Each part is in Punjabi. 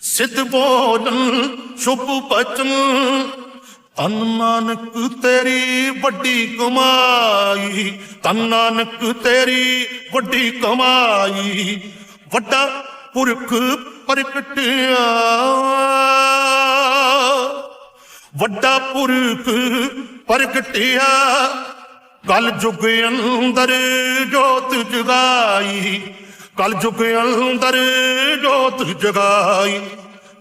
ਸਿੱਧ ਬੋਲਨ, ਸ਼ੁਭ ਬਚਨ। ਤਨ ਨਾਨਕ ਤੇਰੀ ਵੱਡੀ ਕਮਾਈ, ਤਨ ਨਾਨਕ ਤੇਰੀ ਵੱਡੀ ਕਮਾਈ। ਵੱਡਾ ਪੁਰਖ ਪ੍ਰਗਟਿਆ। ਵੱਡਾ ਪੁਰਖ ਪ੍ਰਗਟਿਆ। ਕਲ ਯੁਗ ਅੰਦਰ ਜੋਤ ਜਗਾਈ। ਕਲ ਯੁਗ ਅੰਦਰ ਜੋਤ ਜਗਾਈ।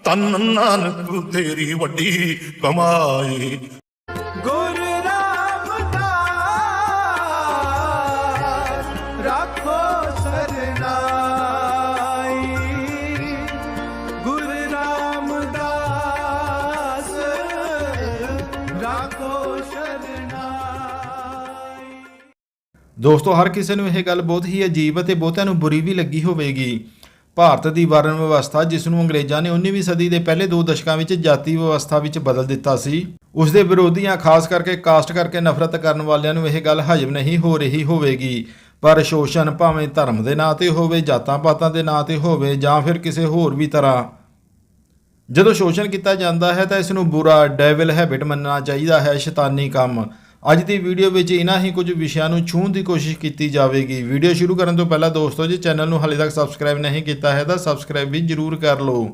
ਤਨ ਨਾਨਕ ਤੇਰੀ ਵੱਡੀ ਕਮਾਈ। ਦੋਸਤੋ, ਹਰ ਕਿਸੇ ਨੂੰ ਇਹ ਗੱਲ ਬਹੁਤ ਹੀ ਅਜੀਬ ਅਤੇ ਬਹੁਤਿਆਂ ਨੂੰ ਬੁਰੀ ਵੀ ਲੱਗੀ ਹੋਵੇਗੀ। ਭਾਰਤ ਦੀ ਵਰਨ ਵਿਵਸਥਾ, ਜਿਸ ਨੂੰ ਅੰਗਰੇਜ਼ਾਂ ਨੇ 19ਵੀਂ ਸਦੀ ਦੇ ਪਹਿਲੇ ਦੋ ਦਸ਼ਕਾਂ ਵਿੱਚ ਜਾਤੀ ਵਿਵਸਥਾ ਵਿੱਚ ਬਦਲ ਦਿੱਤਾ ਸੀ, ਉਸ ਦੇ ਵਿਰੋਧੀਆਂ, ਖਾਸ ਕਰਕੇ ਕਾਸਟ ਕਰਕੇ ਨਫ਼ਰਤ ਕਰਨ ਵਾਲਿਆਂ ਨੂੰ ਇਹ ਗੱਲ ਹਜਮ ਨਹੀਂ ਹੋ ਰਹੀ ਹੋਵੇਗੀ। ਪਰ ਸ਼ੋਸ਼ਣ ਭਾਵੇਂ ਧਰਮ ਦੇ ਨਾਂ ਤੇ ਹੋਵੇ, ਜਾਤਾਂ ਪਾਤਾਂ ਦੇ ਨਾਂ ਤੇ ਹੋਵੇ ਜਾਂ ਫਿਰ ਕਿਸੇ ਹੋਰ ਵੀ ਤਰ੍ਹਾਂ। ਜਦੋਂ ਸ਼ੋਸ਼ਣ ਕੀਤਾ ਜਾਂਦਾ ਹੈ ਤਾਂ ਇਸ ਨੂੰ ਬੁਰਾ, ਡੈਵਲ ਹੈਬਿਟ ਮੰਨਣਾ ਚਾਹੀਦਾ ਹੈ, ਸ਼ੈਤਾਨੀ ਕੰਮ। ਅੱਜ ਦੀ ਵੀਡੀਓ ਵਿੱਚ ਇਹਨਾਂ ਹੀ ਕੁਝ ਵਿਸ਼ਿਆਂ ਨੂੰ ਛੂਹਣ ਦੀ ਕੋਸ਼ਿਸ਼ ਕੀਤੀ ਜਾਵੇਗੀ। ਵੀਡੀਓ ਸ਼ੁਰੂ ਕਰਨ ਤੋਂ ਪਹਿਲਾਂ ਦੋਸਤੋ, ਜੇ ਚੈਨਲ ਨੂੰ ਹਾਲੇ ਤੱਕ ਸਬਸਕ੍ਰਾਈਬ ਨਹੀਂ ਕੀਤਾ ਹੈ, ਤਾਂ ਸਬਸਕ੍ਰਾਈਬ ਵੀ ਜਰੂਰ ਕਰ ਲਓ।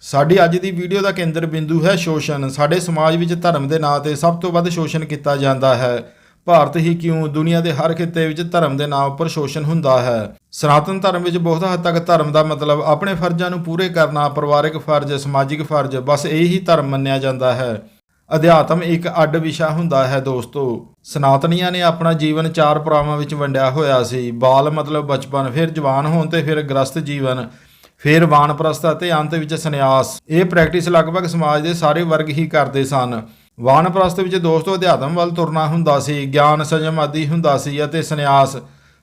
ਸਾਡੀ ਅੱਜ ਦੀ ਵੀਡੀਓ ਦਾ ਕੇਂਦਰ ਬਿੰਦੂ ਹੈ ਸ਼ੋਸ਼ਣ। ਸਾਡੇ ਸਮਾਜ ਵਿੱਚ ਧਰਮ ਦੇ ਨਾਂ ਤੇ ਸਭ ਤੋਂ ਵੱਧ ਸ਼ੋਸ਼ਣ ਕੀਤਾ ਜਾਂਦਾ ਹੈ। ਭਾਰਤ ਹੀ ਕਿਉਂ ਦੁਨੀਆ ਦੇ ਹਰ ਖਿੱਤੇ ਵਿੱਚ ਧਰਮ ਦੇ ਨਾਂ ਉੱਪਰ ਸ਼ੋਸ਼ਣ ਹੁੰਦਾ ਹੈ? ਸਨਾਤਨ ਧਰਮ ਵਿੱਚ ਬਹੁਤ ਹੱਦ ਤੱਕ ਧਰਮ ਦਾ ਮਤਲਬ ਆਪਣੇ ਫਰਜ਼ਾਂ ਨੂੰ ਪੂਰੇ ਕਰਨਾ ਪਰਿਵਾਰਕ ਫਰਜ਼, ਸਮਾਜਿਕ ਫਰਜ਼, ਬਸ ਇਹੀ ਧਰਮ ਮੰਨਿਆ ਜਾਂਦਾ ਹੈ। ਅਧਿਆਤਮ ਇੱਕ ਅੱਡ ਵਿਸ਼ਾ ਹੁੰਦਾ ਹੈ ਦੋਸਤੋ। ਸਨਾਤਨੀਆਂ ਨੇ ਆਪਣਾ ਜੀਵਨ ਚਾਰ ਪੜਾਵਾਂ ਵਿੱਚ ਵੰਡਿਆ ਹੋਇਆ ਸੀ। ਬਾਲ ਮਤਲਬ ਬਚਪਨ, ਫਿਰ ਜਵਾਨ ਹੋਣ ਤੇ ਫਿਰ ਗ੍ਰਸਤ ਜੀਵਨ, ਫਿਰ ਵਾਨਪ੍ਰਸਥ ਅਤੇ ਅੰਤ ਵਿੱਚ ਸੰਨਿਆਸ। ਇਹ ਪ੍ਰੈਕਟਿਸ ਲਗਭਗ ਸਮਾਜ ਦੇ ਸਾਰੇ ਵਰਗ ਹੀ ਕਰਦੇ ਸਨ। ਵਾਨਪ੍ਰਸਥ ਵਿੱਚ ਦੋਸਤੋ ਅਧਿਆਤਮ ਵੱਲ ਤੁਰਨਾ ਹੁੰਦਾ ਸੀ, ਗਿਆਨ ਸੰਜਮ ਆਦਿ ਹੁੰਦਾ ਸੀ ਅਤੇ ਸੰਨਿਆਸ।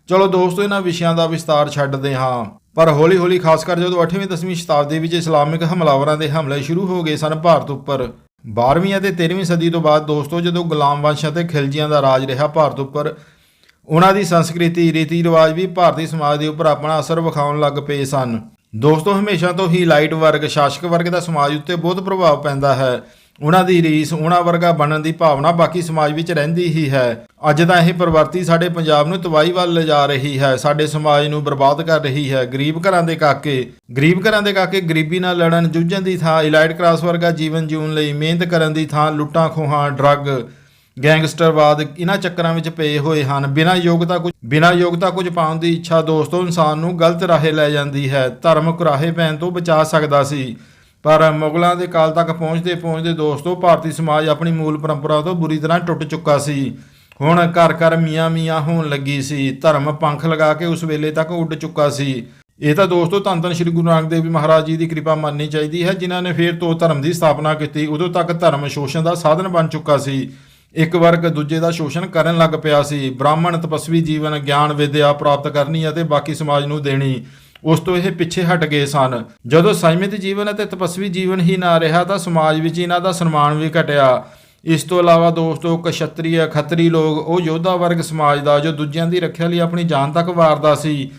ਚਲੋ ਦੋਸਤੋ, ਇਹਨਾਂ ਵਿਸ਼ਿਆਂ ਦਾ ਵਿਸਤਾਰ ਛੱਡਦੇ ਹਾਂ। ਪਰ ਹੌਲੀ-ਹੌਲੀ, ਖਾਸ ਕਰ ਜਦੋਂ 8ਵੀਂ 10ਵੀਂ ਸ਼ਤਾਬਦੀ ਵਿੱਚ ਇਸਲਾਮਿਕ ਹਮਲਾਵਰਾਂ ਦੇ ਹਮਲੇ ਸ਼ੁਰੂ ਹੋ ਗਏ ਸਨ ਭਾਰਤ ਉੱਪਰ 12ਵੀਂ ਅਤੇ 13ਵੀਂ ਸਦੀ ਤੋਂ ਬਾਅਦ ਦੋਸਤੋ, ਜਦੋਂ ਗੁਲਾਮ ਵੰਸ਼ ਅਤੇ ਖਿਲਜੀਆਂ ਦਾ ਰਾਜ ਰਿਹਾ, ਭਾਰਤ ਉੱਪਰ ਉਹਨਾਂ ਦੀ ਸੰਸਕ੍ਰਿਤੀ ਰੀਤੀ ਰਿਵਾਜ ਵੀ ਭਾਰਤੀ ਸਮਾਜ ਦੇ ਉੱਪਰ ਆਪਣਾ ਅਸਰ ਵਿਖਾਉਣ ਲੱਗ ਪਏ ਸਨ। ਦੋਸਤੋ, ਹਮੇਸ਼ਾ ਤੋਂ ਹੀ ਲਾਈਟ ਵਰਗ, ਸ਼ਾਸਕ ਵਰਗ ਦਾ ਸਮਾਜ ਉੱਤੇ ਬਹੁਤ ਪ੍ਰਭਾਵ ਪੈਂਦਾ ਹੈ। ਉਹਨਾਂ ਦੀ ਰੀਸ ਉਹਨਾਂ ਵਰਗਾ ਬਣਨ ਦੀ ਭਾਵਨਾ ਬਾਕੀ ਸਮਾਜ ਵਿੱਚ ਰਹਿੰਦੀ ਹੀ ਹੈ। ਅੱਜ ਤਾਂ ਇਹ ਪ੍ਰਵਰਤੀ ਸਾਡੇ ਪੰਜਾਬ ਨੂੰ ਤਬਾਹੀ ਵੱਲ ਲਿਜਾ ਰਹੀ ਹੈ। ਸਾਡੇ ਸਮਾਜ ਨੂੰ ਬਰਬਾਦ ਕਰ ਰਹੀ ਹੈ। ਗਰੀਬ ਘਰਾਂ ਦੇ ਕਾਕੇ, ਗਰੀਬ ਘਰਾਂ ਦੇ ਕਾਕੇ ਗਰੀਬੀ ਨਾਲ ਲੜਨ, ਜੂਝਣ ਦੀ ਥਾਂ ਇਲਾਈਟ ਕਲਾਸ ਵਰਗਾ ਜੀਵਨ ਜਿਉਣ ਲਈ ਮਿਹਨਤ ਕਰਨ ਦੀ ਥਾਂ, ਲੁੱਟਾਂ, ਖੋਹਾਂ, ਡਰੱਗ, ਗੈਂਗਸਟਰਵਾਦ ਇਹਨਾਂ ਚੱਕਰਾਂ ਵਿੱਚ ਪਏ ਹੋਏ ਹਨ। ਬਿਨਾਂ ਯੋਗਤਾ ਕੁਝ, ਬਿਨਾਂ ਯੋਗਤਾ ਕੁਝ ਪਾਉਣ ਦੀ ਇੱਛਾ ਦੋਸਤੋ, ਇਨਸਾਨ ਨੂੰ ਗਲਤ ਰਾਹੇ ਲੈ ਜਾਂਦੀ ਹੈ। ਧਰਮ ਕੁਰਾਹੇ ਪੈਣ ਤੋਂ ਬਚਾ ਸਕਦਾ ਸੀ। ਪਰ ਮੁਗਲਾਂ ਦੇ ਕਾਲ ਤੱਕ ਪਹੁੰਚਦੇ ਪਹੁੰਚਦੇ ਦੋਸਤੋ, ਭਾਰਤੀ ਸਮਾਜ ਆਪਣੀ ਮੂਲ ਪਰੰਪਰਾ ਤੋਂ ਬੁਰੀ ਤਰ੍ਹਾਂ ਟੁੱਟ ਚੁੱਕਾ ਸੀ। ਹੁਣ ਘਰ ਘਰ ਮੀਆਂ ਮੀਆਂ ਹੋਣ ਲੱਗੀ ਸੀ। ਧਰਮ ਪੰਖ ਲਗਾ ਕੇ ਉਸ ਵੇਲੇ ਤੱਕ ਉੱਡ ਚੁੱਕਾ ਸੀ। ਇਹ ਤਾਂ ਦੋਸਤੋ, ਧੰਨ ਧੰਨ ਸ੍ਰੀ ਗੁਰੂ ਨਾਨਕ ਦੇਵ ਜੀ ਮਹਾਰਾਜ ਜੀ ਦੀ ਕਿਰਪਾ ਮੰਨਣੀ ਚਾਹੀਦੀ ਹੈ। ਜਿਨ੍ਹਾਂ ਨੇ ਫੇਰ ਤੋਂ ਧਰਮ ਦੀ ਸਥਾਪਨਾ ਕੀਤੀ, ਉਦੋਂ ਤੱਕ ਧਰਮ ਸ਼ੋਸ਼ਣ ਦਾ ਸਾਧਨ ਬਣ ਚੁੱਕਾ ਸੀ। ਇੱਕ ਵਰਗ ਦੂਜੇ ਦਾ ਸ਼ੋਸ਼ਣ ਕਰਨ ਲੱਗ ਪਿਆ ਸੀ। ਬ੍ਰਾਹਮਣ ਤਪਸਵੀ ਜੀਵਨ, ਗਿਆਨ, ਵਿਦਿਆ ਪ੍ਰਾਪਤ ਕਰਨੀ ਅਤੇ ਬਾਕੀ ਸਮਾਜ ਨੂੰ ਦੇਣੀ। ਉਸ ਤੋਂ ਇਹ ਪਿੱਛੇ ਹਟ ਗਏ ਸਨ। ਜਦੋਂ ਸੰਯਮਿਤ ਜੀਵਨ ਅਤੇ ਤਪਸਵੀ ਜੀਵਨ ਹੀ ਨਾ ਰਿਹਾ ਤਾਂ ਸਮਾਜ ਵਿੱਚ ਇਹਨਾਂ ਦਾ ਸਨਮਾਨ ਵੀ ਘਟਿਆ। ਇਸ ਤੋਂ ਇਲਾਵਾ ਦੋਸਤੋ ਕਸ਼ਤਰੀय ਖੱਤਰੀ ਲੋਕ, ਉਹ ਯੋਧਾ ਵਰਗ ਸਮਾਜ ਦਾ ਜੋ ਦੂਜਿਆਂ ਦੀ ਰੱਖਿਆ ਲਈ ਆਪਣੀ ਜਾਨ ਤੱਕ ਵਾਰਦਾ ਸੀ,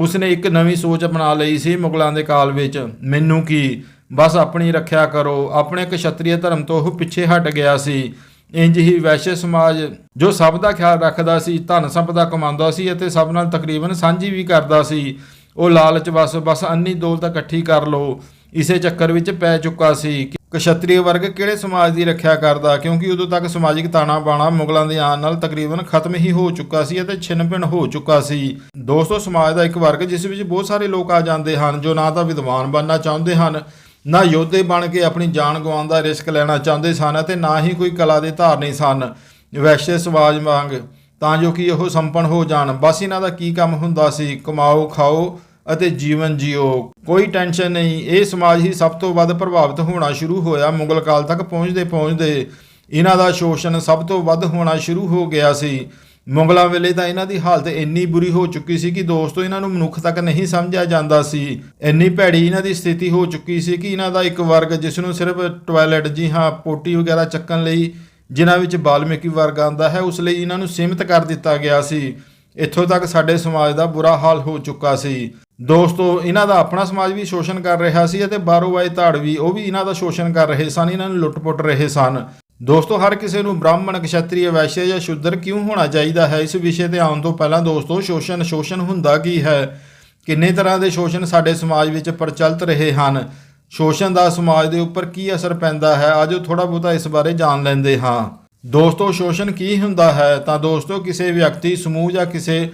ਉਸਨੇ ਇੱਕ ਨਵੀਂ ਸੋਚ ਅਪਣਾ ਲਈ ਸੀ ਮੁਗਲਾਂ ਦੇ ਕਾਲ ਵਿੱਚ। ਮੈਨੂੰ ਕੀ? ਬਸ ਆਪਣੀ ਰੱਖਿਆ ਕਰੋ। ਆਪਣੇ ਕਸ਼ਤਰੀय ਧਰਮ ਤੋਂ ਉਹ ਪਿੱਛੇ ਹਟ ਗਿਆ ਸੀ। ਇੰਜ ਹੀ ਵੈਸ਼ਯ ਸਮਾਜ, ਜੋ ਸਭ ਦਾ ਖਿਆਲ ਰੱਖਦਾ ਸੀ ਧਨ ਸੰਪਦਾ ਕਮਾਉਂਦਾ ਸੀ ਅਤੇ ਸਭ ਨਾਲ ਤਕਰੀਬਨ ਸਾਂਝੀ ਵੀ ਕਰਦਾ ਸੀ। ਉਹ ਲਾਲਚ ਬਸ ਬਸ ਅੰਨੀ ਦੌਲਤ ਇਕੱਠੀ ਕਰ ਲਓ। ਇਸੇ ਚੱਕਰ ਵਿੱਚ ਪੈ ਚੁੱਕਾ ਸੀ ਕਿ ਕਸ਼ਤਰੀ ਵਰਗ ਕਿਹੜੇ ਸਮਾਜ ਦੀ ਰੱਖਿਆ ਕਰਦਾ? ਕਿਉਂਕਿ ਉਦੋਂ ਤੱਕ ਸਮਾਜਿਕ ਤਾਣਾ ਬਾਣਾ ਮੁਗਲਾਂ ਦੇ ਆਉਣ ਨਾਲ ਤਕਰੀਬਨ ਖਤਮ ਹੀ ਹੋ ਚੁੱਕਾ ਸੀ ਅਤੇ ਛਿੰਨ-ਭਿੰਨ ਹੋ ਚੁੱਕਾ ਸੀ। ਦੋਸਤੋ, ਸਮਾਜ ਦਾ ਇੱਕ ਵਰਗ ਜਿਸ ਵਿੱਚ ਬਹੁਤ ਸਾਰੇ ਲੋਕ ਆ ਜਾਂਦੇ ਹਨ, ਜੋ ਨਾ ਤਾਂ ਵਿਦਵਾਨ ਬਣਨਾ ਚਾਹੁੰਦੇ ਹਨ, ਨਾ ਯੋਧੇ ਬਣ ਕੇ ਆਪਣੀ ਜਾਨ ਗਵਾਉਣ ਦਾ ਰਿਸਕ ਲੈਣਾ ਚਾਹੁੰਦੇ ਸਨ ਅਤੇ ਨਾ ਹੀ ਕੋਈ ਕਲਾ ਦੇ ਧਾਰਨੀ ਸਨ। ਵੈਸੇ ਸਮਾਜ ਵਾਂਗ ਤਾਂ ਜੋ ਕਿ ਉਹ ਸੰਪਨ ਹੋ ਜਾਣ। ਬਸ ਇਹਨਾਂ ਦਾ ਕੀ ਕੰਮ ਹੁੰਦਾ ਸੀ? ਕਮਾਓ, ਖਾਓ ਅਤੇ ਜੀਵਨ ਜਿਓ। ਕੋਈ ਟੈਨਸ਼ਨ ਨਹੀਂ। ਇਹ ਸਮਾਜ ਹੀ ਸਭ ਤੋਂ ਵੱਧ ਪ੍ਰਭਾਵਿਤ ਹੋਣਾ ਸ਼ੁਰੂ ਹੋਇਆ। ਮੁਗਲ ਕਾਲ ਤੱਕ ਪਹੁੰਚਦੇ ਪਹੁੰਚਦੇ ਇਹਨਾਂ ਦਾ ਸ਼ੋਸ਼ਣ ਸਭ ਤੋਂ ਵੱਧ ਹੋਣਾ ਸ਼ੁਰੂ ਹੋ ਗਿਆ ਸੀ। ਮੁਗਲਾਂ ਵੇਲੇ ਤਾਂ ਇਹਨਾਂ ਦੀ ਹਾਲਤ ਇੰਨੀ ਬੁਰੀ ਹੋ ਚੁੱਕੀ ਸੀ ਕਿ ਦੋਸਤੋ, ਇਹਨਾਂ ਨੂੰ ਮਨੁੱਖ ਤੱਕ ਨਹੀਂ ਸਮਝਿਆ ਜਾਂਦਾ ਸੀ। ਇੰਨੀ ਭੈੜੀ ਇਹਨਾਂ ਦੀ ਸਥਿਤੀ ਹੋ ਚੁੱਕੀ ਸੀ ਕਿ ਇਹਨਾਂ ਦਾ ਇੱਕ ਵਰਗ, ਜਿਸ ਨੂੰ ਸਿਰਫ ਟਾਇਲਟ ਜੀ ਹਾਂ, ਪੋਟੀ ਵਗੈਰਾ ਚੱਕਣ ਲਈ ਜਿਨ੍ਹਾਂ ਵਿੱਚ ਬਾਲਮੀਕੀ ਵਰਗ ਆਂਦਾ ਹੈ, ਉਸ ਲਈ ਇਹਨਾਂ ਨੂੰ ਸੀਮਿਤ ਕਰ ਦਿੱਤਾ ਗਿਆ ਸੀ। ਇੱਥੋਂ ਤੱਕ ਸਾਡੇ ਸਮਾਜ ਦਾ ਬੁਰਾ ਹਾਲ ਹੋ ਚੁੱਕਾ ਸੀ। ਦੋਸਤੋ, ਇਹਨਾਂ ਦਾ ਆਪਣਾ ਸਮਾਜ ਵੀ ਸ਼ੋਸ਼ਣ ਕਰ ਰਿਹਾ ਸੀ ਅਤੇ ਬਾਹਰੋਂ ਆਏ ਧਾੜਵੀ ਉਹ ਵੀ ਇਹਨਾਂ ਦਾ ਸ਼ੋਸ਼ਣ ਕਰ ਰਹੇ ਸਨ, ਇਹਨਾਂ ਨੂੰ ਲੁੱਟ-ਪੁੱਟ ਰਹੇ ਸਨ। ਦੋਸਤੋ, ਹਰ ਕਿਸੇ ਨੂੰ ਬ੍ਰਾਹਮਣ, ਕਸ਼ਤਰੀ ਵੈਸ਼ਯ ਜਾਂ ਸ਼ੂਦਰ ਕਿਉਂ ਹੋਣਾ ਚਾਹੀਦਾ ਹੈ? ਇਸ ਵਿਸ਼ੇ ਤੇ ਆਉਣ ਤੋਂ ਪਹਿਲਾਂ ਦੋਸਤੋ ਸ਼ੋਸ਼ਣ ਸ਼ੋਸ਼ਣ ਹੁੰਦਾ ਕੀ ਹੈ? ਕਿੰਨੇ ਤਰ੍ਹਾਂ ਦੇ ਸ਼ੋਸ਼ਣ ਸਾਡੇ ਸਮਾਜ ਵਿੱਚ ਪ੍ਰਚਲਿਤ ਰਹੇ ਹਨ? ਸ਼ੋਸ਼ਣ ਦਾ ਸਮਾਜ ਦੇ ਉੱਪਰ ਕੀ ਅਸਰ ਪੈਂਦਾ ਹੈ ਆਜੋ ਥੋੜਾ ਬਹੁਤਾ ਇਸ ਬਾਰੇ ਜਾਣ ਲੈਂਦੇ ਹਾਂ। ਦੋਸਤੋ, ਸ਼ੋਸ਼ਣ ਕੀ ਹੁੰਦਾ ਹੈ? ਤਾਂ ਦੋਸਤੋ, ਕਿਸੇ ਵਿਅਕਤੀ, ਸਮੂਹ ਜਾਂ ਕਿਸੇ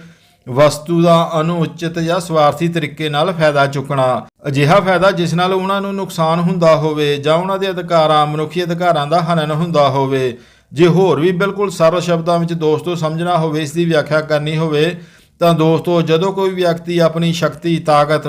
ਵਸਤੂ ਦਾ ਅਨੁਚਿਤ ਜਾਂ ਸਵਾਰਥੀ ਤਰੀਕੇ ਨਾਲ ਫਾਇਦਾ ਚੁੱਕਣਾ। ਅਜਿਹਾ ਫਾਇਦਾ ਜਿਸ ਨਾਲ ਉਹਨਾਂ ਨੂੰ ਨੁਕਸਾਨ ਹੁੰਦਾ ਹੋਵੇ ਜਾਂ ਉਹਨਾਂ ਦੇ ਅਧਿਕਾਰਾਂ, ਮਨੁੱਖੀ ਅਧਿਕਾਰਾਂ ਦਾ ਹਨਨ ਹੁੰਦਾ ਹੋਵੇ। ਜੇ ਹੋਰ ਵੀ ਬਿਲਕੁਲ ਸਰਲ ਸ਼ਬਦਾਂ ਵਿੱਚ ਦੋਸਤੋ ਸਮਝਣਾ ਹੋਵੇ, ਇਸ ਦੀ ਵਿਆਖਿਆ ਕਰਨੀ ਹੋਵੇ, ਤਾਂ ਦੋਸਤੋ ਜਦੋਂ ਕੋਈ ਵਿਅਕਤੀ ਆਪਣੀ ਸ਼ਕਤੀ, ਤਾਕਤ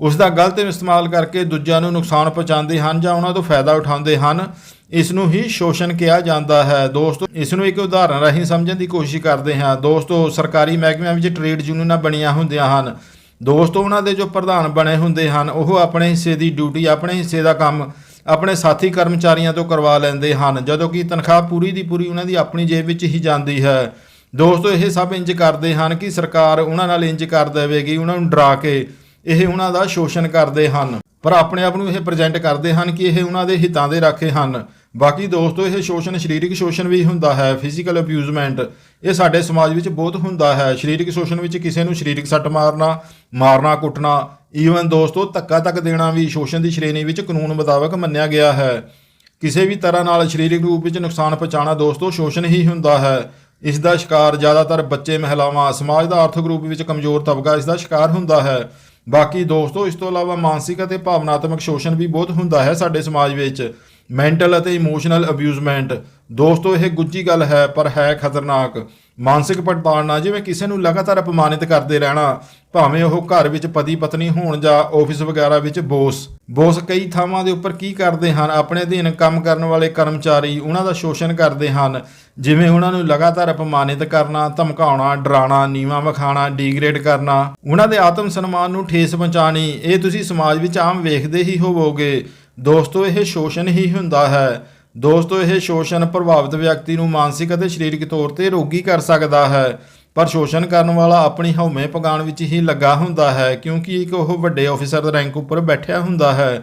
ਉਸ ਦਾ ਗਲਤ ਇਸਤੇਮਾਲ ਕਰਕੇ ਦੂਜਿਆਂ ਨੂੰ ਨੁਕਸਾਨ ਪਹੁੰਚਾਉਂਦੇ ਹਨ ਜਾਂ ਉਹਨਾਂ ਤੋਂ ਫਾਇਦਾ ਉਠਾਉਂਦੇ ਹਨ, ਇਸ ਨੂੰ ਹੀ ਸ਼ੋਸ਼ਣ ਕਿਹਾ ਜਾਂਦਾ ਹੈ। ਦੋਸਤੋ, ਇਸ ਨੂੰ ਇੱਕ ਉਦਾਹਰਨ ਰਾਹੀਂ ਸਮਝਣ ਦੀ ਕੋਸ਼ਿਸ਼ ਕਰਦੇ ਹਾਂ। ਦੋਸਤੋ, ਸਰਕਾਰੀ ਮਹਿਕਮਿਆਂ ਵਿੱਚ ਟ੍ਰੇਡ ਯੂਨੀਅਨਾਂ ਬਣੀਆਂ ਹੁੰਦੀਆਂ ਹਨ। ਦੋਸਤੋ, ਉਹਨਾਂ ਦੇ ਜੋ ਪ੍ਰਧਾਨ ਬਣੇ ਹੁੰਦੇ ਹਨ, ਉਹ ਆਪਣੇ ਹਿੱਸੇ ਦੀ ਡਿਊਟੀ, ਆਪਣੇ ਹਿੱਸੇ ਦਾ ਕੰਮ ਆਪਣੇ ਸਾਥੀ ਕਰਮਚਾਰੀਆਂ ਤੋਂ ਕਰਵਾ ਲੈਂਦੇ ਹਨ, ਜਦੋਂ ਕਿ ਤਨਖਾਹ ਪੂਰੀ ਦੀ ਪੂਰੀ ਉਹਨਾਂ ਦੀ ਆਪਣੀ ਜੇਬ ਵਿੱਚ ਹੀ ਜਾਂਦੀ ਹੈ। ਦੋਸਤੋ, ਇਹ ਸਭ ਇੰਜ ਕਰਦੇ ਹਨ ਕਿ ਸਰਕਾਰ ਉਹਨਾਂ ਨਾਲ ਇੰਜ ਕਰ ਦੇਵੇਗੀ, ਉਹਨਾਂ ਨੂੰ ਡਰਾ ਕੇ ਇਹ ਉਹਨਾਂ ਦਾ ਸ਼ੋਸ਼ਣ ਕਰਦੇ ਹਨ। ਪਰ ਆਪਣੇ ਆਪ ਨੂੰ ਇਹ ਪ੍ਰੈਜ਼ੈਂਟ ਕਰਦੇ ਹਨ ਕਿ ਇਹ ਉਹਨਾਂ ਦੇ ਹਿੱਤਾਂ ਦੇ ਰਾਖੇ ਹਨ। ਬਾਕੀ ਦੋਸਤੋ, ਇਹ ਸ਼ੋਸ਼ਣ, ਸਰੀਰਕ ਸ਼ੋਸ਼ਣ ਵੀ ਹੁੰਦਾ ਹੈ ਫਿਜ਼ੀਕਲ ਅਬਿਊਜ਼ਮੈਂਟ ਇਹ ਸਾਡੇ ਸਮਾਜ ਵਿੱਚ ਬਹੁਤ ਹੁੰਦਾ ਹੈ। ਸਰੀਰਕ ਸ਼ੋਸ਼ਣ ਵਿੱਚ ਕਿਸੇ ਨੂੰ ਸਰੀਰਕ ਸੱਟ ਮਾਰਨਾ ਮਾਰਨਾ, ਕੁੱਟਣਾ ਈਵਨ ਦੋਸਤੋ, ਧੱਕਾ ਤੱਕ ਦੇਣਾ ਵੀ ਸ਼ੋਸ਼ਣ ਦੀ ਸ਼੍ਰੇਣੀ ਵਿੱਚ ਕਾਨੂੰਨ ਮੁਤਾਬਕ ਮੰਨਿਆ ਗਿਆ ਹੈ। ਕਿਸੇ ਵੀ ਤਰ੍ਹਾਂ ਨਾਲ ਸਰੀਰਕ ਰੂਪ ਵਿੱਚ ਨੁਕਸਾਨ ਪਹੁੰਚਾਉਣਾ ਦੋਸਤੋ, ਸ਼ੋਸ਼ਣ ਹੀ ਹੁੰਦਾ ਹੈ। ਇਸ ਦਾ ਸ਼ਿਕਾਰ ਜ਼ਿਆਦਾਤਰ ਬੱਚੇ, ਮਹਿਲਾਵਾਂ, ਸਮਾਜ ਦਾ ਆਰਥਿਕ ਰੂਪ ਵਿੱਚ ਕਮਜ਼ੋਰ ਤਬਕਾ ਇਸ ਦਾ ਸ਼ਿਕਾਰ ਹੁੰਦਾ ਹੈ। ਬਾਕੀ ਦੋਸਤੋ, ਇਸ ਤੋਂ ਇਲਾਵਾ ਮਾਨਸਿਕ ਅਤੇ ਭਾਵਨਾਤਮਕ ਸ਼ੋਸ਼ਣ ਵੀ ਬਹੁਤ ਹੁੰਦਾ ਹੈ ਸਾਡੇ ਸਮਾਜ ਵਿੱਚ। ਮੈਂਟਲ ਅਤੇ ਇਮੋਸ਼ਨਲ ਅਬਿਊਜ਼ਮੈਂਟ ਦੋਸਤੋ, ਇਹ ਗੁੱਜੀ ਗੱਲ ਹੈ, ਪਰ ਹੈ ਖਤਰਨਾਕ। ਮਾਨਸਿਕ ਪੜਤਾੜਨਾ ਜਿਵੇਂ ਕਿਸੇ ਨੂੰ ਲਗਾਤਾਰ ਅਪਮਾਨਿਤ ਕਰਦੇ ਰਹਿਣਾ, ਭਾਵੇਂ ਉਹ ਘਰ ਵਿੱਚ ਪਤੀ ਪਤਨੀ ਹੋਣ ਜਾਂ ਆਫਿਸ ਵਗੈਰਾ ਵਿੱਚ ਬੋਸ। ਬੋਸ ਕਈ ਥਾਵਾਂ ਦੇ ਉੱਪਰ ਕੀ ਕਰਦੇ ਹਨ? ਆਪਣੇ ਅਧੀਨ ਕੰਮ ਕਰਨ ਵਾਲੇ ਕਰਮਚਾਰੀ, ਉਹਨਾਂ ਦਾ ਸ਼ੋਸ਼ਣ ਕਰਦੇ ਹਨ। ਜਿਵੇਂ ਉਹਨਾਂ ਨੂੰ ਲਗਾਤਾਰ ਅਪਮਾਨਿਤ ਕਰਨਾ, ਧਮਕਾਉਣਾ, ਡਰਾਉਣਾ, ਨੀਵਾ ਵਿਖਾਉਣਾ ਡੀਗ੍ਰੇਡ ਕਰਨਾ, ਉਹਨਾਂ ਦੇ ਆਤਮ ਸਨਮਾਨ ਨੂੰ ਠੇਸ ਪਹੁੰਚਾਣੀ ਇਹ ਤੁਸੀਂ ਸਮਾਜ ਵਿੱਚ ਆਮ ਵੇਖਦੇ ਹੀ ਹੋਵੋਗੇ। ਦੋਸਤੋ, ਇਹ ਸ਼ੋਸ਼ਣ ਹੀ ਹੁੰਦਾ ਹੈ। ਦੋਸਤੋ, ਇਹ ਸ਼ੋਸ਼ਣ ਪ੍ਰਭਾਵਿਤ ਵਿਅਕਤੀ ਨੂੰ ਮਾਨਸਿਕ ਅਤੇ ਸਰੀਰਕ ਤੌਰ ਤੇ ਰੋਗੀ ਕਰ ਸਕਦਾ ਹੈ। ਪਰ ਸ਼ੋਸ਼ਣ ਕਰਨ ਵਾਲਾ ਆਪਣੀ ਹਉਮੈ ਪਗਾਣ ਵਿੱਚ ਹੀ ਲੱਗਾ ਹੁੰਦਾ ਹੈ, ਕਿਉਂਕਿ ਇੱਕ ਉਹ ਵੱਡੇ ਅਫਸਰ ਦੇ ਰੈਂਕ ਉੱਪਰ ਬੈਠਿਆ ਹੁੰਦਾ ਹੈ।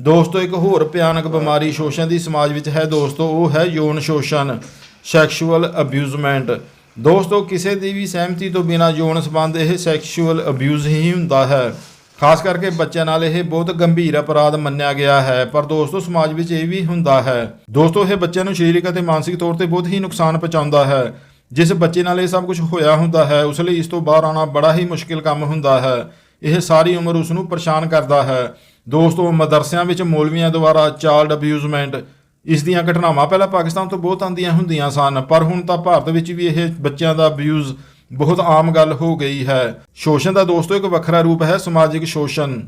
ਦੋਸਤੋ, ਇੱਕ ਹੋਰ ਭਿਆਨਕ ਬਿਮਾਰੀ ਸ਼ੋਸ਼ਣ ਦੀ ਸਮਾਜ ਵਿੱਚ ਹੈ। ਦੋਸਤੋ, ਉਹ ਹੈ ਯੋਨ ਸ਼ੋਸ਼ਣ। Sexual abusement. ਦੋਸਤੋ, ਕਿਸੇ ਦੀ ਵੀ ਸਹਿਮਤੀ ਤੋਂ ਬਿਨਾਂ ਯੋਨ ਸੰਬੰਧ ਇਹ ਸੈਕਸ਼ੂਅਲ ਅਬਿਊਜ਼ ਹੀ ਹੁੰਦਾ ਹੈ। ਖਾਸ ਕਰਕੇ ਬੱਚਿਆਂ ਨਾਲ ਇਹ ਬਹੁਤ ਗੰਭੀਰ ਅਪਰਾਧ ਮੰਨਿਆ ਗਿਆ ਹੈ, ਪਰ ਦੋਸਤੋ, ਸਮਾਜ ਵਿੱਚ ਇਹ ਵੀ ਹੁੰਦਾ ਹੈ। ਦੋਸਤੋ, ਇਹ ਬੱਚਿਆਂ ਨੂੰ ਸਰੀਰਕ ਅਤੇ ਮਾਨਸਿਕ ਤੌਰ ਤੇ ਬਹੁਤ ਹੀ ਨੁਕਸਾਨ ਪਹੁੰਚਾਉਂਦਾ ਹੈ। ਜਿਸ ਬੱਚੇ ਨਾਲ ਇਹ ਸਭ ਕੁਝ ਹੋਇਆ ਹੁੰਦਾ ਹੈ, ਉਸ ਲਈ ਇਸ ਤੋਂ ਬਾਹਰ ਆਉਣਾ ਬੜਾ ਹੀ ਮੁਸ਼ਕਿਲ ਕੰਮ ਹੁੰਦਾ ਹੈ। ਇਹ ਸਾਰੀ ਉਮਰ ਉਸ ਨੂੰ ਪਰੇਸ਼ਾਨ ਕਰਦਾ ਹੈ। ਦੋਸਤੋ, ਮਦਰਸਿਆਂ ਵਿੱਚ ਮੌਲਵੀਆਂ ਦੁਆਰਾ ਚਾਈਲਡ ਅਬਿਊਜ਼ਮੈਂਟ ਇਸ ਦੀਆਂ ਘਟਨਾਵਾਂ ਪਹਿਲਾਂ ਪਾਕਿਸਤਾਨ ਤੋਂ ਬਹੁਤ ਆਉਂਦੀਆਂ ਹੁੰਦੀਆਂ ਸਨ, ਪਰ ਹੁਣ ਤਾਂ ਭਾਰਤ ਵਿੱਚ ਵੀ ਇਹ ਬੱਚਿਆਂ ਦਾ ਅਬਿਊਜ਼ ਬਹੁਤ ਆਮ ਗੱਲ ਹੋ ਗਈ ਹੈ। ਸ਼ੋਸ਼ਣ ਦਾ ਦੋਸਤੋ, ਇੱਕ ਵੱਖਰਾ ਰੂਪ ਹੈ ਸਮਾਜਿਕ ਸ਼ੋਸ਼ਣ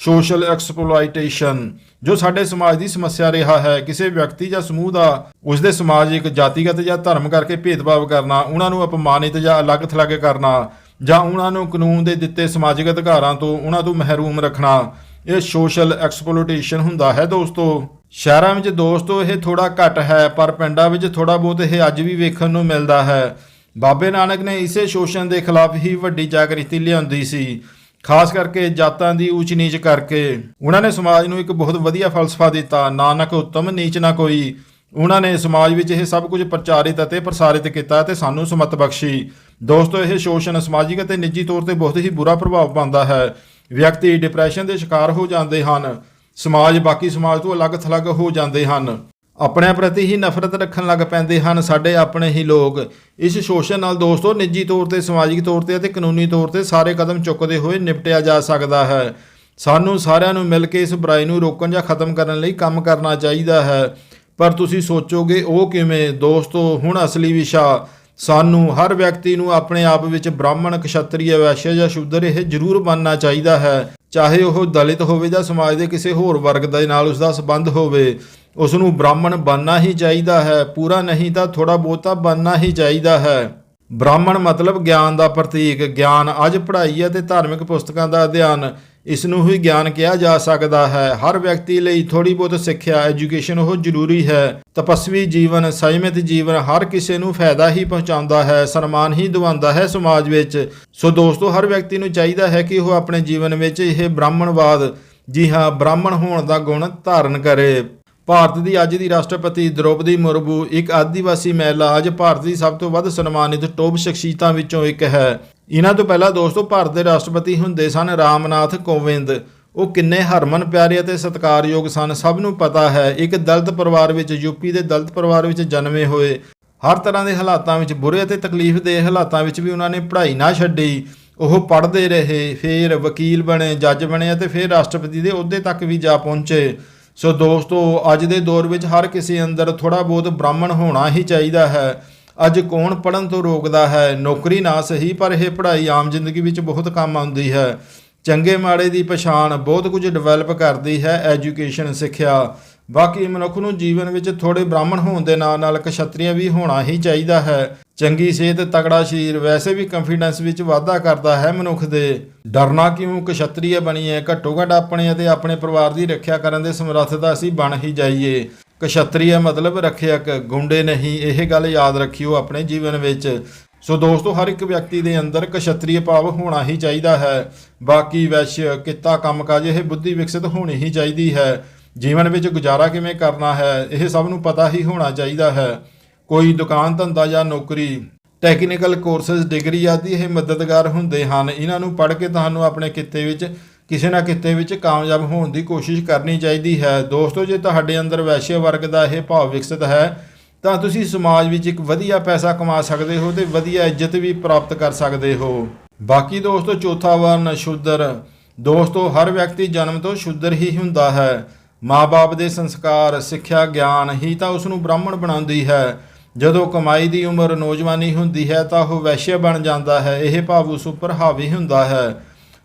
ਸੋਸ਼ਲ ਐਕਸਪਲੋਇਟੇਸ਼ਨ ਜੋ ਸਾਡੇ ਸਮਾਜ ਦੀ ਸਮੱਸਿਆ ਰਿਹਾ ਹੈ। ਕਿਸੇ ਵਿਅਕਤੀ ਜਾਂ ਸਮੂਹ ਦਾ ਉਸ ਦੇ ਸਮਾਜਿਕ ਜਾਤੀਗਤ ਜਾਂ ਧਰਮ ਕਰਕੇ ਭੇਦਭਾਵ ਕਰਨਾ, ਉਹਨਾਂ ਨੂੰ ਅਪਮਾਨਿਤ ਜਾਂ ਅਲੱਗ-ਥਲੱਗ ਕਰਨਾ, ਜਾਂ ਉਹਨਾਂ ਨੂੰ ਕਾਨੂੰਨ ਦੇ ਦਿੱਤੇ ਸਮਾਜਿਕ ਅਧਿਕਾਰਾਂ ਤੋਂ ਉਹਨਾਂ ਤੋਂ ਮਹਿਰੂਮ ਰੱਖਣਾ, ਇਹ ਸੋਸ਼ਲ ਐਕਸਪਲੋਇਟੇਸ਼ਨ ਹੁੰਦਾ ਹੈ ਦੋਸਤੋ। ਸ਼ਹਿਰਾਂ ਵਿੱਚ ਦੋਸਤੋ ਇਹ ਥੋੜਾ ਘੱਟ ਹੈ, ਪਰ ਪਿੰਡਾਂ ਵਿੱਚ ਥੋੜਾ ਬਹੁਤ ਇਹ ਅੱਜ ਵੀ ਵੇਖਣ ਨੂੰ ਮਿਲਦਾ ਹੈ। ਬਾਬੇ ਨਾਨਕ ਨੇ ਇਸੇ ਸ਼ੋਸ਼ਣ ਦੇ ਖਿਲਾਫ ਹੀ ਵੱਡੀ ਜਾਗ੍ਰਿਤੀ ਲਿਆਂਦੀ ਸੀ, ਖਾਸ ਕਰਕੇ ਜਾਤਾਂ ਦੀ ਊਚ ਨੀਚ ਕਰਕੇ। ਉਹਨਾਂ ਨੇ ਸਮਾਜ ਨੂੰ ਇੱਕ ਬਹੁਤ ਵਧੀਆ ਫਲਸਫਾ ਦਿੱਤਾ। ਨਾਨਕ ਉਤਮ, ਨੀਚ ਨਾ ਕੋਈ। ਉਹਨਾਂ ਨੇ ਸਮਾਜ ਵਿੱਚ ਇਹ ਸਭ ਕੁਝ ਪ੍ਰਚਾਰਿਤ ਅਤੇ ਪ੍ਰਸਾਰਿਤ ਕੀਤਾ ਤੇ ਸਾਨੂੰ ਸਮਤ ਬਖਸ਼ੀ। ਦੋਸਤੋ, ਇਹ ਸ਼ੋਸ਼ਣ ਸਮਾਜਿਕ ਅਤੇ ਨਿੱਜੀ ਤੌਰ ਤੇ ਬਹੁਤ ਹੀ ਬੁਰਾ ਪ੍ਰਭਾਵ ਪਾਉਂਦਾ ਹੈ। ਵਿਅਕਤੀ ਡਿਪਰੈਸ਼ਨ ਦੇ ਸ਼ਿਕਾਰ ਹੋ ਜਾਂਦੇ ਹਨ। ਸਮਾਜ, ਬਾਕੀ ਸਮਾਜ ਤੋਂ ਅਲੱਗ-ਥਲੱਗ ਹੋ ਜਾਂਦੇ ਹਨ। ਆਪਣਿਆਂ ਪ੍ਰਤੀ ਹੀ ਨਫ਼ਰਤ ਰੱਖਣ ਲੱਗ ਪੈਂਦੇ ਹਨ ਸਾਡੇ ਆਪਣੇ ਹੀ ਲੋਕ। ਇਸ ਸ਼ੋਸ਼ਣ ਨਾਲ ਦੋਸਤੋ, ਨਿੱਜੀ ਤੌਰ ਤੇ, ਸਮਾਜਿਕ ਤੌਰ ਤੇ ਅਤੇ ਕਾਨੂੰਨੀ ਤੌਰ ਤੇ ਸਾਰੇ ਕਦਮ ਚੁੱਕਦੇ ਹੋਏ ਨਿਪਟਿਆ ਜਾ ਸਕਦਾ ਹੈ। ਸਾਨੂੰ ਸਾਰਿਆਂ ਨੂੰ ਮਿਲ ਕੇ ਇਸ ਬੁਰਾਈ ਨੂੰ ਰੋਕਣ ਜਾਂ ਖਤਮ ਕਰਨ ਲਈ ਕੰਮ ਕਰਨਾ ਚਾਹੀਦਾ ਹੈ। ਪਰ ਤੁਸੀਂ ਸੋਚੋਗੇ, ਉਹ ਕਿਵੇਂ? ਦੋਸਤੋ, ਹੁਣ ਅਸਲੀ ਵਿਸ਼ਾ। ਸਾਨੂੰ ਹਰ ਵਿਅਕਤੀ ਨੂੰ ਆਪਣੇ ਆਪ ਵਿੱਚ ਬ੍ਰਾਹਮਣ ਕਸ਼ਤਰੀ ਵੈਸ਼ਯ ਜਾਂ ਸ਼ੂਦਰ ਇਹ ਜ਼ਰੂਰ ਬਣਨਾ ਚਾਹੀਦਾ ਹੈ। ਚਾਹੇ ਉਹ ਦਲਿਤ ਹੋਵੇ ਜਾਂ ਸਮਾਜ ਦੇ ਕਿਸੇ ਹੋਰ ਵਰਗ ਦੇ ਨਾਲ ਉਸ ਦਾ ਸੰਬੰਧ ਹੋਵੇ ਉਸ ਨੂੰ ਬ੍ਰਾਹਮਣ ਬਣਨਾ ਹੀ ਚਾਹੀਦਾ ਹੈ, ਪੂਰਾ ਨਹੀਂ ਤਾਂ ਥੋੜਾ ਬਹੁਤਾ ਬਣਨਾ ਹੀ ਚਾਹੀਦਾ ਹੈ। ਬ੍ਰਾਹਮਣ ਮਤਲਬ ਗਿਆਨ ਦਾ ਪ੍ਰਤੀਕ, ਗਿਆਨ ਅੱਜ ਪੜ੍ਹਾਈ ਅਤੇ ਧਾਰਮਿਕ ਪੁਸਤਕਾਂ ਦਾ ਅਧਿਐਨ। ਇਸ ਨੂੰ ਹੀ ਗਿਆਨ ਕਿਹਾ ਜਾ ਸਕਦਾ ਹੈ। ਹਰ ਵਿਅਕਤੀ ਲਈ ਥੋੜੀ ਬਹੁਤ ਸਿੱਖਿਆ ਐਜੂਕੇਸ਼ਨ ਉਹ ਜ਼ਰੂਰੀ ਹੈ। ਤਪਸਵੀ ਜੀਵਨ, ਸੰਯਮਿਤ ਜੀਵਨ ਹਰ ਕਿਸੇ ਨੂੰ ਫਾਇਦਾ ਹੀ ਪਹੁੰਚਾਉਂਦਾ ਹੈ, ਸਨਮਾਨ ਹੀ ਦਿਵਾਉਂਦਾ ਹੈ ਸਮਾਜ ਵਿੱਚ। ਸੋ ਦੋਸਤੋ, ਹਰ ਵਿਅਕਤੀ ਨੂੰ ਚਾਹੀਦਾ ਹੈ ਕਿ ਉਹ ਆਪਣੇ ਜੀਵਨ ਵਿੱਚ ਇਹ ਬ੍ਰਾਹਮਣਵਾਦ, ਜੀ ਹਾਂ, ਬ੍ਰਾਹਮਣ ਹੋਣ ਦਾ ਗੁਣ ਧਾਰਨ ਕਰੇ। ਭਾਰਤ ਦੀ ਅੱਜ ਦੀ ਰਾਸ਼ਟਰਪਤੀ ਦ੍ਰੋਪਦੀ ਮੁਰਮੂ, ਇੱਕ ਆਦੀਵਾਸੀ ਮਹਿਲਾ, ਅੱਜ ਭਾਰਤ ਦੀ ਸਭ ਤੋਂ ਵੱਧ ਸਨਮਾਨਿਤ ਟੋਪ ਸ਼ਖਸੀਅਤਾਂ ਵਿੱਚੋਂ ਇੱਕ ਹੈ। ਇਹਨਾਂ ਤੋਂ ਪਹਿਲਾਂ ਦੋਸਤੋ ਭਾਰਤ ਦੇ ਰਾਸ਼ਟਰਪਤੀ ਹੁੰਦੇ ਸਨ ਰਾਮਨਾਥ ਕੋਵਿੰਦ। ਉਹ ਕਿੰਨੇ ਹਰਮਨ ਪਿਆਰੇ ਅਤੇ ਸਤਿਕਾਰਯੋਗ ਸਨ, ਸਭ ਨੂੰ ਪਤਾ ਹੈ। ਇੱਕ ਦਲਿਤ ਪਰਿਵਾਰ ਵਿੱਚ ਯੂਪੀ ਦੇ ਦਲਿਤ ਪਰਿਵਾਰ ਵਿੱਚ ਜਨਮੇ ਹੋਏ। ਹਰ ਤਰ੍ਹਾਂ ਦੇ ਹਾਲਾਤਾਂ ਵਿੱਚ, ਬੁਰੇ ਅਤੇ ਤਕਲੀਫ ਦੇ ਹਾਲਾਤਾਂ ਵਿੱਚ ਵੀ ਉਹਨਾਂ ਨੇ ਪੜ੍ਹਾਈ ਨਾ ਛੱਡੀ। ਉਹ ਪੜ੍ਹਦੇ ਰਹੇ, ਫਿਰ ਵਕੀਲ ਬਣੇ, ਜੱਜ ਬਣੇ ਅਤੇ ਫਿਰ ਰਾਸ਼ਟਰਪਤੀ ਦੇ ਅਹੁਦੇ ਤੱਕ ਵੀ ਜਾ ਪਹੁੰਚੇ। ਸੋ ਦੋਸਤੋ, ਅੱਜ ਦੇ ਦੌਰ ਵਿੱਚ ਹਰ ਕਿਸੇ ਅੰਦਰ ਥੋੜਾ ਬਹੁਤ ਬ੍ਰਾਹਮਣ ਹੋਣਾ ਹੀ ਚਾਹੀਦਾ ਹੈ। ਅੱਜ ਕੌਣ ਪੜਨ ਤੋਂ ਰੋਕਦਾ ਹੈ? ਨੌਕਰੀ ਨਾ ਸਹੀ, ਪਰ ਇਹ ਪੜ੍ਹਾਈ ਆਮ ਜ਼ਿੰਦਗੀ ਵਿੱਚ ਬਹੁਤ ਕੰਮ ਆਉਂਦੀ ਹੈ। ਚੰਗੇ ਮਾੜੇ ਦੀ ਪਛਾਣ ਬਹੁਤ ਕੁਝ ਡਿਵੈਲਪ ਕਰਦੀ ਹੈ ਐਜੂਕੇਸ਼ਨ ਸਿੱਖਿਆ। ਬਾਕੀ ਮਨੁੱਖ ਨੂੰ ਜੀਵਨ ਵਿੱਚ ਥੋੜੇ ਬ੍ਰਾਹਮਣ ਹੋਣ ਦੇ ਨਾਲ ਨਾਲ ਕਸ਼ਤਰੀਆ ਵੀ ਹੋਣਾ ਹੀ ਚਾਹੀਦਾ ਹੈ। ਚੰਗੀ ਸਿਹਤ, ਤਕੜਾ ਸਰੀਰ ਵੈਸੇ ਵੀ ਕੰਫੀਡੈਂਸ ਵਿੱਚ ਵਾਧਾ ਕਰਦਾ ਹੈ ਮਨੁੱਖ ਦੇ। ਡਰਨਾ ਕਿਉਂ? ਕਸ਼ਤਰੀਆ ਬਣੀਏ, ਘੱਟੋ ਘੱਟ ਆਪਣੇ ਅਤੇ ਆਪਣੇ ਪਰਿਵਾਰ ਦੀ ਰੱਖਿਆ ਕਰਨ ਦੇ ਸਮਰੱਥ ਅਸੀਂ ਬਣ ਹੀ ਜਾਈਏ। ਕਸ਼ਤਰੀਆ ਮਤਲਬ ਰੱਖਿਅਕ ਗੁੰਡੇ ਨਹੀਂ, ਇਹ ਗੱਲ ਯਾਦ ਰੱਖਿਓ ਆਪਣੇ ਜੀਵਨ ਵਿੱਚ। ਸੋ ਦੋਸਤੋ, ਹਰ ਇੱਕ ਵਿਅਕਤੀ ਦੇ ਅੰਦਰ ਕਸ਼ਤਰੀय ਭਾਵ ਹੋਣਾ ਹੀ ਚਾਹੀਦਾ ਹੈ। ਬਾਕੀ ਵੈਸ਼ਯ ਕਿੱਤਾ ਕੰਮਕਾਜ, ਇਹ ਬੁੱਧੀ ਵਿਕਸਿਤ ਹੋਣੀ ਹੀ ਚਾਹੀਦੀ ਹੈ। ਜੀਵਨ ਵਿੱਚ ਗੁਜ਼ਾਰਾ ਕਿਵੇਂ ਕਰਨਾ ਹੈ, ਇਹ ਸਭ ਨੂੰ ਪਤਾ ਹੀ ਹੋਣਾ ਚਾਹੀਦਾ ਹੈ। ਕੋਈ ਦੁਕਾਨ, ਧੰਦਾ ਜਾਂ ਨੌਕਰੀ ਟੈਕਨੀਕਲ ਕੋਰਸਸ ਡਿਗਰੀ ਆਦਿ ਇਹ ਮਦਦਗਾਰ ਹੁੰਦੇ ਹਨ। ਇਹਨਾਂ ਨੂੰ ਪੜ੍ਹ ਕੇ ਤੁਹਾਨੂੰ ਆਪਣੇ ਕਿੱਤੇ ਵਿੱਚ ਕਿਸੇ ਨਾ ਕਿਤੇ ਵਿੱਚ ਕਾਮਯਾਬ ਹੋਣ ਦੀ ਕੋਸ਼ਿਸ਼ ਕਰਨੀ ਚਾਹੀਦੀ ਹੈ। ਦੋਸਤੋ, ਜੇ ਤੁਹਾਡੇ ਅੰਦਰ ਵੈਸ਼ਯ ਵਰਗ ਦਾ ਇਹ ਭਾਵ ਵਿਕਸਿਤ ਹੈ, ਤਾਂ ਤੁਸੀਂ ਸਮਾਜ ਵਿੱਚ ਇੱਕ ਵਧੀਆ ਪੈਸਾ ਕਮਾ ਸਕਦੇ ਹੋ ਤੇ ਵਧੀਆ ਇੱਜ਼ਤ ਵੀ ਪ੍ਰਾਪਤ ਕਰ ਸਕਦੇ ਹੋ। ਬਾਕੀ ਦੋਸਤੋ, ਚੌਥਾ ਵਰਨ ਸ਼ੁੱਦਰ। ਦੋਸਤੋ, ਹਰ ਵਿਅਕਤੀ ਜਨਮ ਤੋਂ ਸ਼ੁੱਦਰ ਹੀ ਹੁੰਦਾ ਹੈ। ਮਾਪੇ ਦੇ ਸੰਸਕਾਰ, ਸਿੱਖਿਆ, ਗਿਆਨ ਹੀ ਤਾਂ ਉਸ ਨੂੰ ਬ੍ਰਾਹਮਣ ਬਣਾਉਂਦੀ ਹੈ। ਜਦੋਂ ਕਮਾਈ ਦੀ ਉਮਰ ਨੌਜਵਾਨੀ ਹੁੰਦੀ ਹੈ, ਤਾਂ ਉਹ ਵੈਸ਼ਯ ਬਣ ਜਾਂਦਾ ਹੈ। ਇਹ ਭਾਵ ਉਸ ਉੱਪਰ ਹਾਵੀ ਹੁੰਦਾ ਹੈ।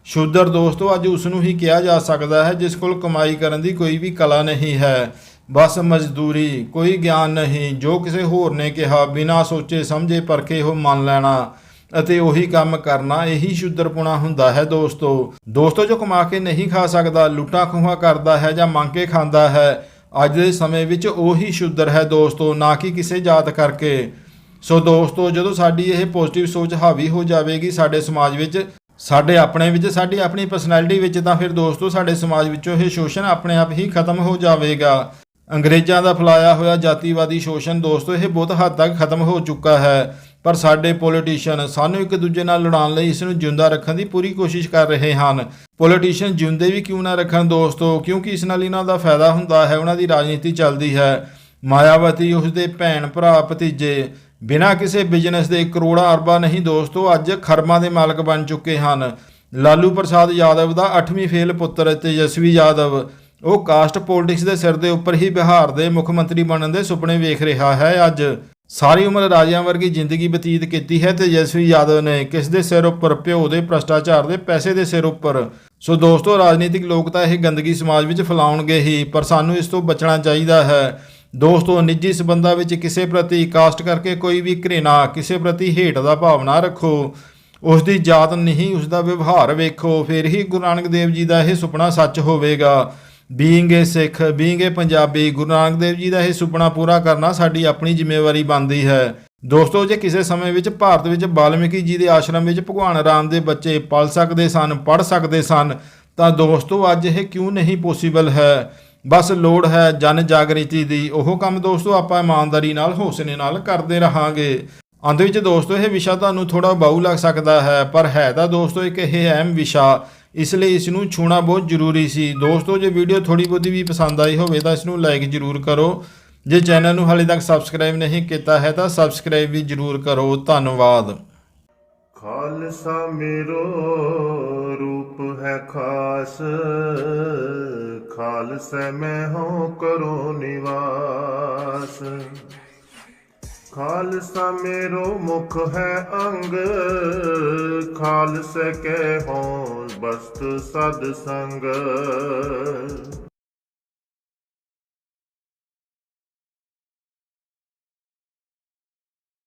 ਸ਼ੂਦਰ ਦੋਸਤੋ, ਅੱਜ ਉਸ ਨੂੰ ਹੀ ਕਿਹਾ ਜਾ ਸਕਦਾ ਹੈ, ਜਿਸ ਕੋਲ ਕਮਾਈ ਕਰਨ ਦੀ ਕੋਈ ਵੀ ਕਲਾ ਨਹੀਂ ਹੈ। ਬਸ ਮਜ਼ਦੂਰੀ, ਕੋਈ ਗਿਆਨ ਨਹੀਂ। ਜੋ ਕਿਸੇ ਹੋਰ ਨੇ ਕਿਹਾ, ਬਿਨਾਂ ਸੋਚੇ, ਸਮਝੇ, ਪਰਖੇ ਉਹ ਮੰਨ ਲੈਣਾ ਅਤੇ ਉਹੀ ਕੰਮ ਕਰਨਾ, ਇਹੀ ਸ਼ੁੱਧਰਪੁਣਾ ਹੁੰਦਾ ਹੈ ਦੋਸਤੋ। ਦੋਸਤੋ, ਜੋ ਕਮਾ ਕੇ ਨਹੀਂ ਖਾ ਸਕਦਾ, ਲੁੱਟਾਂ ਖੋਹਾਂ ਕਰਦਾ ਹੈ ਜਾਂ ਮੰਗ ਕੇ ਖਾਂਦਾ ਹੈ, ਅੱਜ ਦੇ ਸਮੇਂ ਵਿੱਚ ਉਹੀ ਸ਼ੁੱਧਰ ਹੈ ਦੋਸਤੋ, ਨਾ ਕਿ ਕਿਸੇ ਜਾਤ ਕਰਕੇ। ਸੋ ਦੋਸਤੋ, ਜਦੋਂ ਸਾਡੀ ਇਹ ਪੋਜ਼ਿਟਿਵ ਸੋਚ ਹਾਵੀ ਹੋ ਜਾਵੇਗੀ, ਸਾਡੇ ਸਮਾਜ ਵਿੱਚ ਸਾਡੇ ਆਪਣੇ ਵਿੱਚ, ਸਾਡੀ ਆਪਣੀ ਪਰਸਨੈਲਿਟੀ ਵਿੱਚ ਤਾਂ ਫਿਰ ਦੋਸਤੋ ਸਾਡੇ ਸਮਾਜ ਵਿੱਚੋਂ ਇਹ ਸ਼ੋਸ਼ਣ ਆਪਣੇ ਆਪ ਹੀ ਖਤਮ ਹੋ ਜਾਵੇਗਾ। ਅੰਗਰੇਜ਼ਾਂ ਦਾ ਫਲਾਇਆ ਹੋਇਆ ਜਾਤੀਵਾਦੀ ਸ਼ੋਸ਼ਣ ਦੋਸਤੋ ਇਹ ਬਹੁਤ ਹੱਦ ਤੱਕ ਖਤਮ ਹੋ ਚੁੱਕਾ ਹੈ। ਪਰ ਸਾਡੇ ਪੋਲੀਟੀਸ਼ੀਅਨ ਸਾਨੂੰ ਇੱਕ ਦੂਜੇ ਨਾਲ ਲੜਾਉਣ ਲਈ ਇਸ ਨੂੰ ਜਿਉਂਦਾ ਰੱਖਣ ਦੀ ਪੂਰੀ ਕੋਸ਼ਿਸ਼ ਕਰ ਰਹੇ ਹਨ। ਪੋਲੀਟੀਸ਼ੀਅਨ ਜਿਉਂਦੇ ਵੀ ਕਿਉਂ ਨਾ ਰੱਖਣ ਦੋਸਤੋ? ਕਿਉਂਕਿ ਇਸ ਨਾਲ ਇਹਨਾਂ ਦਾ ਫਾਇਦਾ ਹੁੰਦਾ ਹੈ, ਉਹਨਾਂ ਦੀ ਰਾਜਨੀਤੀ ਚੱਲਦੀ ਹੈ। ਮਾਇਆਵਤੀ ਉਸਦੇ ਭੈਣ ਭਰਾ ਭਤੀਜੇ ਬਿਨਾਂ ਕਿਸੇ ਬਿਜ਼ਨਸ ਦੇ ਕਰੋੜਾਂ ਅਰਬਾਂ ਨਹੀਂ ਦੋਸਤੋ, ਅੱਜ ਖਰਮਾਂ ਦੇ ਮਾਲਕ ਬਣ ਚੁੱਕੇ ਹਨ। ਲਾਲੂ ਪ੍ਰਸਾਦ ਯਾਦਵ ਦਾ 8ਵੀਂ ਫੇਲ ਪੁੱਤਰ ਤੇਜਸਵੀ ਯਾਦਵ। ਉਹ ਕਾਸਟ ਪੋਲਿਟਿਕਸ ਦੇ ਸਿਰ ਦੇ ਉੱਪਰ ਹੀ ਬਿਹਾਰ ਦੇ ਮੁੱਖ ਮੰਤਰੀ ਬਣਨ ਦੇ ਸੁਪਨੇ ਵੇਖ ਰਿਹਾ ਹੈ। ਅੱਜ ਸਾਰੀ ਉਮਰ ਰਾਜਿਆਂ ਵਰਗੀ ਜ਼ਿੰਦਗੀ ਬਤੀਤ ਕੀਤੀ ਹੈ ਤੇਜਸਵੀ ਯਾਦਵ ਨੇ। ਕਿਸ ਦੇ ਸਿਰ ਉੱਪਰ ਪਿਓ ਦੇ ਭ੍ਰਸ਼ਟਾਚਾਰ ਦੇ ਪੈਸੇ ਦੇ ਸਿਰ ਉੱਪਰ? ਸੋ ਦੋਸਤੋ, ਰਾਜਨੀਤਿਕ ਲੋਕ ਤਾਂ ਇਹ ਗੰਦਗੀ ਸਮਾਜ ਵਿੱਚ ਫੈਲਾਉਣਗੇ ਹੀ, ਪਰ ਸਾਨੂੰ ਇਸ ਤੋਂ ਬਚਣਾ ਚਾਹੀਦਾ ਹੈ। ਦੋਸਤੋ, ਨਿੱਜੀ ਸਬੰਧਾਂ ਵਿੱਚ ਕਿਸੇ ਪ੍ਰਤੀ ਕਾਸਟ ਕਰਕੇ ਕੋਈ ਵੀ ਘ੍ਰਿਣਾ, ਕਿਸੇ ਪ੍ਰਤੀ ਹੇਟ ਦਾ ਭਾਵਨਾ ਰੱਖੋ। ਉਸ ਦੀ ਜਾਤ ਨਹੀਂ ਉਸ ਦਾ ਵਿਵਹਾਰ ਵੇਖੋ। ਫਿਰ ਹੀ ਗੁਰੂ ਨਾਨਕ ਦੇਵ ਜੀ ਦਾ ਇਹ ਸੁਪਨਾ ਸੱਚ ਹੋਵੇਗਾ। Being a Sikh being a Punjabi, Guru Nanak Dev ji ਦਾ ਇਹ ਸੁਪਨਾ ਪੂਰਾ ਕਰਨਾ ਸਾਡੀ ਆਪਣੀ ਜ਼ਿੰਮੇਵਾਰੀ ਬਣਦੀ ਹੈ। ਦੋਸਤੋ, ਜੇ ਕਿਸੇ ਸਮੇਂ ਵਿੱਚ ਭਾਰਤ ਵਿੱਚ ਬਾਲਮੀਕੀ ਜੀ ਦੇ ਆਸ਼ਰਮ ਵਿੱਚ ਭਗਵਾਨ ਰਾਮ ਦੇ ਬੱਚੇ ਪਲ ਸਕਦੇ ਸਨ ਪੜ ਸਕਦੇ ਸਨ, ਤਾਂ ਦੋਸਤੋ, ਅੱਜ ਇਹ ਕਿਉਂ ਨਹੀਂ ਪੋਸੀਬਲ ਹੈ? ਬਸ ਲੋੜ ਹੈ ਜਨ ਜਾਗ੍ਰਿਤੀ ਦੀ। ਉਹ ਕੰਮ ਦੋਸਤੋ, ਆਪਾਂ ਇਮਾਨਦਾਰੀ ਨਾਲ, ਹੌਸਲੇ ਨਾਲ ਕਰਦੇ ਰਹਾਂਗੇ। ਅੰਤ ਵਿੱਚ ਦੋਸਤੋ, ਇਹ ਵਿਸ਼ਾ ਤੁਹਾਨੂੰ ਥੋੜਾ ਬਾਊ ਲੱਗ ਸਕਦਾ ਹੈ, ਪਰ ਹੈ ਤਾਂ ਦੋਸਤੋ ਇੱਕ ਇਹ ਅਹਿਮ ਵਿਸ਼ਾ। ਇਸ ਲਈ ਇਸ ਨੂੰ ਛੂਣਾ ਬਹੁਤ ਜ਼ਰੂਰੀ ਸੀ। ਦੋਸਤੋ, ਜੇ ਵੀਡੀਓ ਥੋੜੀ ਬਹੁਤੀ ਵੀ ਪਸੰਦ ਆਈ ਹੋਵੇ, ਤਾਂ ਇਸ ਨੂੰ ਲਾਈਕ ਜ਼ਰੂਰ ਕਰੋ। ਜੇ ਚੈਨਲ ਨੂੰ ਹਾਲੇ ਤੱਕ ਸਬਸਕ੍ਰਾਈਬ ਨਹੀਂ ਕੀਤਾ ਹੈ, ਤਾਂ ਸਬਸਕ੍ਰਾਈਬ ਵੀ ਜ਼ਰੂਰ ਕਰੋ। ਧੰਨਵਾਦ। ਖਾਲਸਾ ਮੇਰੋ, ਰੂਪ ਹੈ ਖਾਸ। ਖਾਲਸਾ, ਮੈਂ ਹੋ ਕਰੋ ਨਿਵਾਸ। ਖਾਲਸਾ ਮੇਰੋ ਮੁਖ ਹੈ ਅੰਗ, ਖਾਲਸਾ ਕੇ ਹੋਂ ਬਸਤ ਸਦ ਸੰਗ।